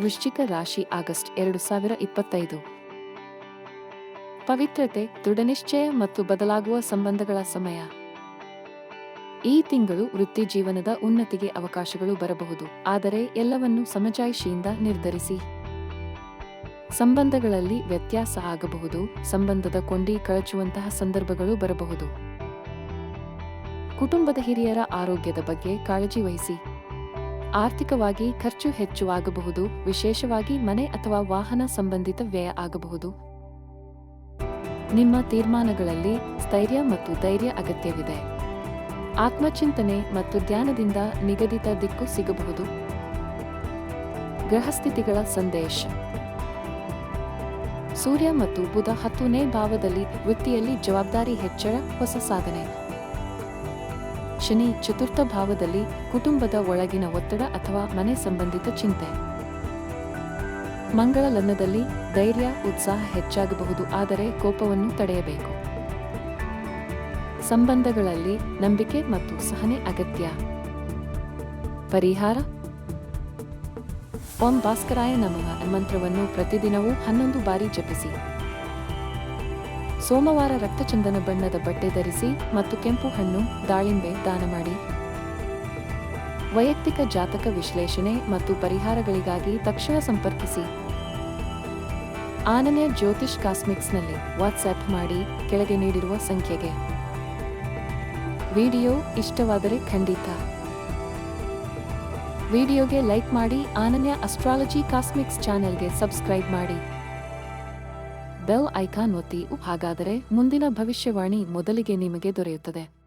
ವೃಶ್ಚಿಕ ರಾಶಿ ಆಗಸ್ಟ್ ಎರಡು ಸಾವಿರ ಇಪ್ಪತ್ತೈದು. ಪವಿತ್ರತೆ, ದೃಢನಿಶ್ಚಯ ಮತ್ತು ಬದಲಾಗುವ ಸಂಬಂಧಗಳ ಸಮಯ. ಈ ತಿಂಗಳು ವೃತ್ತಿ ಜೀವನದ ಉನ್ನತಿಗೆ ಅವಕಾಶಗಳು ಬರಬಹುದು, ಆದರೆ ಎಲ್ಲವನ್ನೂ ಸಮಜಾಯಿಷಿಯಿಂದ ನಿರ್ಧರಿಸಿ. ಸಂಬಂಧಗಳಲ್ಲಿ ವ್ಯತ್ಯಾಸ ಆಗಬಹುದು, ಸಂಬಂಧದ ಕೊಂಡಿ ಕಳಚುವಂತಹ ಸಂದರ್ಭಗಳು ಬರಬಹುದು. ಕುಟುಂಬದ ಹಿರಿಯರ ಆರೋಗ್ಯದ ಬಗ್ಗೆ ಕಾಳಜಿ ವಹಿಸಿ. ಆರ್ಥಿಕವಾಗಿ ಖರ್ಚು ಹೆಚ್ಚು ಆಗಬಹುದು ವಿಶೇಷವಾಗಿ ಮನೆ ಅಥವಾ ವಾಹನ ಸಂಬಂಧಿತ ವ್ಯಯ ಆಗಬಹುದು. ನಿಮ್ಮ ತೀರ್ಮಾನಗಳಲ್ಲಿ ಸ್ಥೈರ್ಯ ಮತ್ತು ಧೈರ್ಯ ಅಗತ್ಯವಿದೆ. ಆತ್ಮಚಿಂತನೆ ಮತ್ತು ಧ್ಯಾನದಿಂದ ನಿಗದಿತ ದಿಕ್ಕು ಸಿಗಬಹುದು. ಗ್ರಹಸ್ಥಿತಿಗಳ ಸಂದೇಶ. ಸೂರ್ಯ ಮತ್ತು ಬುಧ ಹತ್ತನೇ ಭಾವದಲ್ಲಿ ವೃತ್ತಿಯಲ್ಲಿ ಜವಾಬ್ದಾರಿ ಹೆಚ್ಚಳ, ಹೊಸ ಸಾಧನೆ. ಶನಿ ಚತುರ್ಥ ಭಾವದಲ್ಲಿ ಕುಟುಂಬದ ಒಳಗಿನ ಒತ್ತಡ ಅಥವಾ ಮನೆ ಸಂಬಂಧಿತ ಚಿಂತೆ. ಮಂಗಳ ಲಗ್ನದಲ್ಲಿ ಧೈರ್ಯ, ಉತ್ಸಾಹ ಹೆಚ್ಚಾಗಬಹುದು, ಆದರೆ ಕೋಪವನ್ನು ತಡೆಯಬೇಕು. ಸಂಬಂಧಗಳಲ್ಲಿ ನಂಬಿಕೆ ಮತ್ತು ಸಹನೆ ಅಗತ್ಯ. ಪರಿಹಾರ? ಓಂ ಭಾಸ್ಕರಾಯ ನಮಃ ಮಂತ್ರವನ್ನು ಪ್ರತಿದಿನವೂ ಹನ್ನೊಂದು ಬಾರಿ ಜಪಿಸಿ. ಸೋಮವಾರ ರಕ್ತಚಂದನ ಬಣ್ಣದ ಬಟ್ಟೆ ಧರಿಸಿ ಮತ್ತು ಕೆಂಪು ಹಣ್ಣು, ದಾಳಿಂಬೆ ದಾನ ಮಾಡಿ. ವೈಯಕ್ತಿಕ ಜಾತಕ ವಿಶ್ಲೇಷಣೆ ಮತ್ತು ಪರಿಹಾರಗಳಿಗಾಗಿ ತಕ್ಷಣ ಸಂಪರ್ಕಿಸಿ. ಆನನ್ಯ ಜ್ಯೋತಿಷ್ ಕಾಸ್ಮಿಕ್ಸ್ನಲ್ಲಿ ವಾಟ್ಸ್ಆ್ಯಪ್ ಮಾಡಿ ಕೆಳಗೆ ನೀಡಿರುವ ಸಂಖ್ಯೆಗೆ. ವಿಡಿಯೋ ಇಷ್ಟವಾದರೆ ಖಂಡಿತ. ವಿಡಿಯೋಗೆ ಲೈಕ್ ಮಾಡಿ ಆನನ್ಯ ಅಸ್ಟ್ರಾಲಜಿ ಕಾಸ್ಮಿಕ್ಸ್ ಚಾನೆಲ್ಗೆ ಸಬ್ಸ್ಕ್ರೈಬ್ ಮಾಡಿ. ಬೆಲ್ ಐಕಾನ್ ಒತ್ತಿ ಹಾಗಾದರೆ ಮುಂದಿನ ಭವಿಷ್ಯವಾಣಿ ಮೊದಲಿಗೆ ನಿಮಗೆ ದೊರೆಯುತ್ತದೆ.